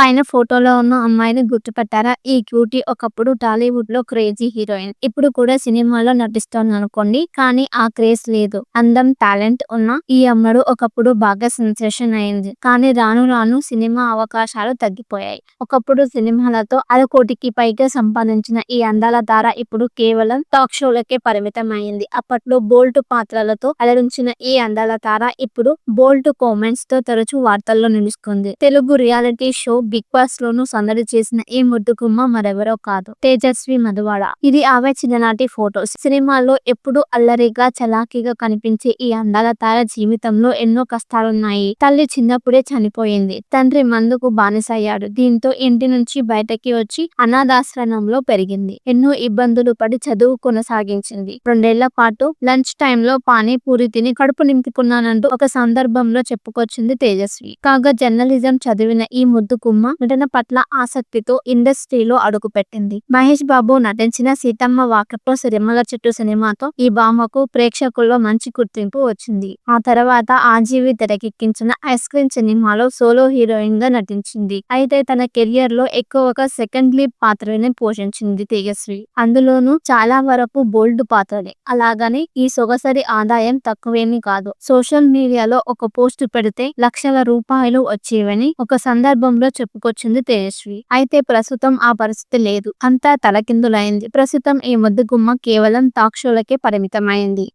పైన ఫోటోలో ఉన్న అమ్మాయిని గుర్తుపట్టారా? ఈ క్యూటీ ఒకప్పుడు టాలీవుడ్లో క్రేజీ హీరోయిన్. ఇప్పుడు కూడా సినిమాలో నటిస్తోంది అనుకోండి కానీ ఆ క్రేజ్ లేదు. అందం టాలెంట్ ఉన్న ఈ అమ్మడు ఒకప్పుడు బాగా సెన్సేషన్ అయింది. కానీ రాను రాను సినిమా అవకాశాలు తగ్గిపోయాయి. ఒకప్పుడు సినిమాలతో అర కోటికి పైగా సంపాదించిన ఈ అందాల తార ఇప్పుడు కేవలం టాక్ షోలకే పరిమితం అయింది అప్పట్లో బోల్ట్ పాత్రలతో అలరించిన ఈ అందాల తార ఇప్పుడు బోల్ట్ కామెంట్స్తో తరచూ వార్తల్లో నిలుస్తుంది. Telugu reality show Bigg Boss లోను సందడి చేసిన ఈ ముద్దుగుమ్మ మరెవరో కాదు. తేజస్వి మధువాడ. ఇది ఆమె చిన్ననాటి ఫోటోస్ సినిమాల్లో ఎప్పుడు అల్లరిగా చలాకీగా కనిపించే ఈ అందాల తార జీవితంలో ఎన్నో కష్టాలున్నాయి. తల్లి చిన్నప్పుడే చనిపోయింది. తండ్రి మందుకు బానిసయ్యాడు. దీంతో ఇంటి నుంచి బయటకి వచ్చి అనాథాశ్రమంలో పెరిగింది. ఎన్నో ఇబ్బందులు పడి చదువు కొనసాగించింది. రెండేళ్ళ పాటు లంచ్ టైంలో పానీపూరి తిని కడుపు నింపుకున్నానంటూ ఒక సందర్భంలో చెప్పుకొచ్చింది తేజస్వి. కాగా జర్నలిజం చదివిన ఈ ముద్దు సీతమ్మ నటన పట్ల ఆసక్తితో ఇండస్ట్రీలో అడుగుపెట్టింది. మహేష్ బాబు నటించిన సీతమ్మ వాకట్లో సిరిమల చెట్టు సినిమాతో ఈ భామకు ప్రేక్షకుల్లో మంచి గుర్తింపు వచ్చింది. ఆ తర్వాత ఆజీవి తెరకెక్కించిన ఐస్ క్రీమ్ సినిమాలో సోలో హీరోయిన్గా నటించింది. అయితే తన కెరియర్లో ఎక్కువగా సెకండ్ లీడ్ పాత్రని పోషించింది తేజస్వి. అందులోనూ చాలా వరకు బోల్డ్ పాత్రలే. అలాగని ఈ సొగసరి ఆదాయం తక్కువేమీ కాదు. సోషల్ మీడియాలో ఒక పోస్ట్ పెడితే లక్షల రూపాయలు వచ్చేవని ఒక సందర్భంలో చెప్పుకొచ్చింది తేజస్వి. అయితే ప్రస్తుతం ఆ పరిస్థితి లేదు. అంతా తలకిందులైంది. ప్రస్తుతం ఈ ముద్దుగుమ్మ కేవలం టాక్ షోలకే పరిమితమైంది.